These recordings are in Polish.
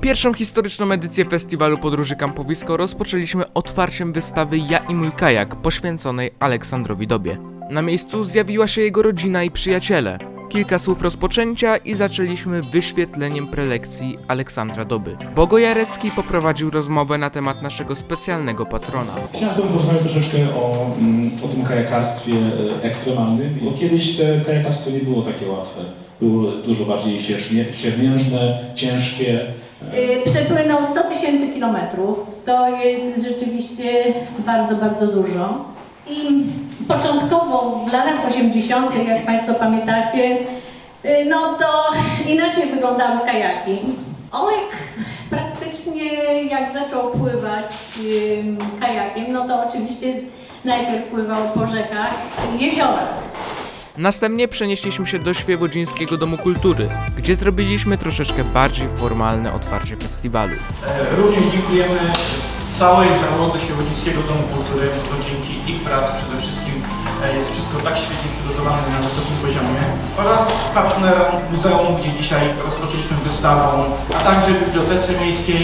Pierwszą historyczną edycję festiwalu Podróży Kampowisko rozpoczęliśmy otwarciem wystawy Ja i mój kajak poświęconej Aleksandrowi Dobie. Na miejscu zjawiła się jego rodzina i przyjaciele. Kilka słów rozpoczęcia i zaczęliśmy wyświetleniem prelekcji Aleksandra Doby. Bogo Jarecki poprowadził rozmowę na temat naszego specjalnego patrona. Chciałem z Tobą porozmawiać troszeczkę o, mm, o tym kajakarstwie e, ekstremalnym, bo kiedyś to kajakarstwo nie było takie łatwe. Było dużo bardziej siermiężne, ciężkie. Y, Przepłynął 100 tysięcy kilometrów. To jest rzeczywiście bardzo, bardzo dużo. I początkowo w latach 80., jak Państwo pamiętacie, y, no to inaczej wyglądały kajaki. Olek praktycznie jak zaczął pływać kajakiem, no to oczywiście najpierw pływał po rzekach i jeziorach. Następnie przenieśliśmy się do Świebodzińskiego Domu Kultury, gdzie zrobiliśmy troszeczkę bardziej formalne otwarcie festiwalu. E, Również dziękujemy całej załodze Świebodzińskiego Domu Kultury, bo dzięki ich pracy przede wszystkim e, jest wszystko tak świetnie przygotowane na wysokim poziomie oraz partnerom muzeum, gdzie dzisiaj rozpoczęliśmy wystawą, a także Bibliotece Miejskiej,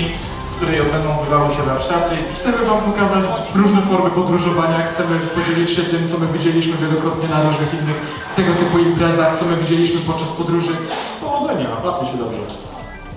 w której będą odbywały się warsztaty. Chcemy Wam pokazać różne formy podróżowania, chcemy podzielić się tym, co my widzieliśmy wielokrotnie na różnych innych tego typu imprezach, co my widzieliśmy podczas podróży. Powodzenia, bawcie się dobrze.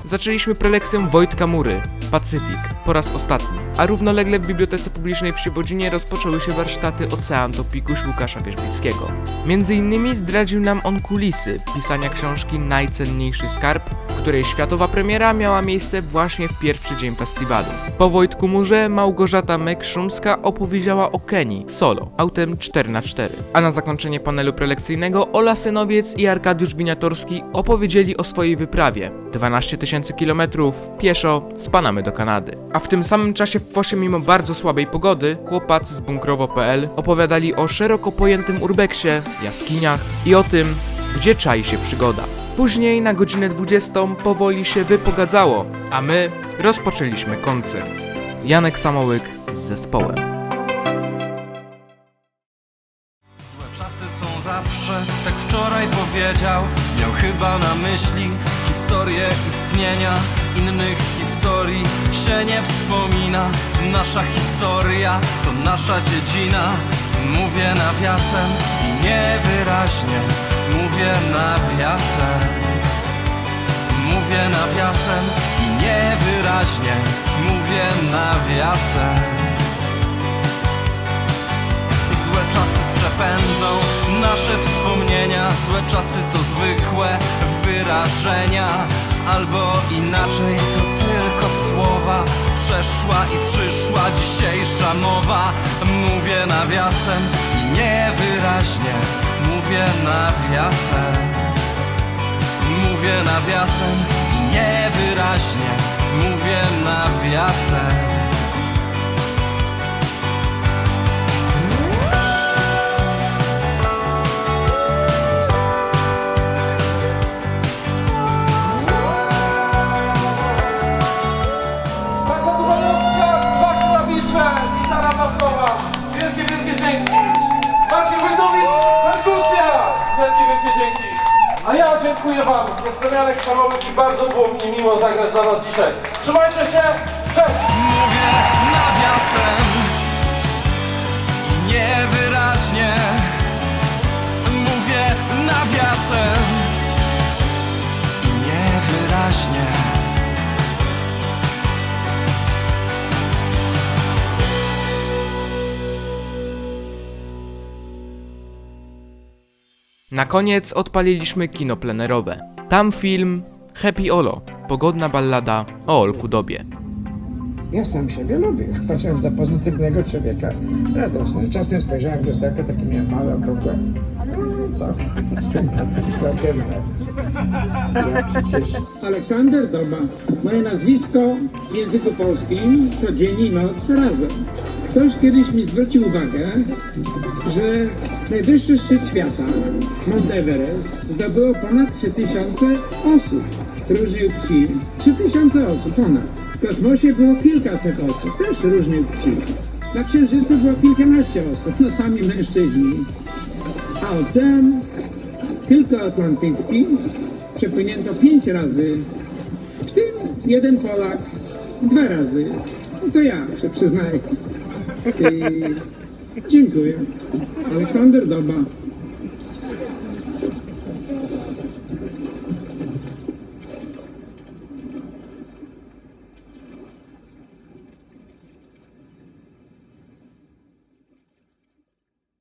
Zaczęliśmy prelekcję Wojtka Mury, Pacyfik, po raz ostatni. A równolegle w Bibliotece Publicznej przy Bodzinie rozpoczęły się warsztaty Ocean to Pikuś Łukasza Wierzbickiego. Między innymi zdradził nam on kulisy pisania książki Najcenniejszy Skarb, której światowa premiera miała miejsce właśnie w pierwszy dzień festiwalu. Po Wojtku Murze Małgorzata Mek-Szumska opowiedziała o Kenii, solo, autem 4x4. A na zakończenie panelu prelekcyjnego Ola Synowiec i Arkadiusz Winiatorski opowiedzieli o swojej wyprawie. 12 tysięcy kilometrów, pieszo, z Panamy do Kanady. A w tym samym czasie w Fosie mimo bardzo słabej pogody, chłopacy z bunkrowo.pl opowiadali o szeroko pojętym urbeksie, jaskiniach i o tym, gdzie czai się przygoda. Później na godzinę 20 powoli się wypogadzało, a my rozpoczęliśmy koncert. Janek Samołyk z zespołem. Złe czasy są zawsze, tak wczoraj powiedział Miał chyba na myśli historię istnienia Innych historii się nie wspomina. Nasza historia to nasza dziedzina. Mówię nawiasem i niewyraźnie Mówię nawiasem. Mówię nawiasem i niewyraźnie Mówię nawiasem. Złe czasy przepędzą nasze wspomnienia. Złe czasy to zwykłe wyrażenia. Albo inaczej to Przeszła i przyszła dzisiejsza mowa. Mówię nawiasem i niewyraźnie Mówię nawiasem. Mówię nawiasem i niewyraźnie Mówię nawiasem ja dziękuję Wam. Jestem Janek Samowyk i bardzo było mi miło zagrać dla Was dzisiaj. Trzymajcie się. Cześć. Mówię nawiasem Na koniec odpaliliśmy kino plenerowe. Tam film Happy Olo, pogodna ballada o Olku Dobie. Ja sam siebie lubię. Patrzyłem za pozytywnego człowieka. Radosny. Czasem spojrzałem w lusterko, takie miałem małe, okrągłe. Co? Sympatyczne okienko. Ja przecież... Aleksander Doba. Moje nazwisko w języku polskim to dzień i noc razem. Ktoś kiedyś mi zwrócił uwagę, że najwyższy szczyt świata, Mount Everest, zdobyło ponad 3000 osób różnych płci. 3000 osób, ponad. W kosmosie było kilkaset osób, też różnych płci. Na Księżycu było kilkanaście osób, no sami mężczyźni. A ocean, tylko atlantycki, przepłynięto pięć razy, w tym jeden Polak dwa razy. I to ja się przyznaję. I dziękuję. Aleksander Doba,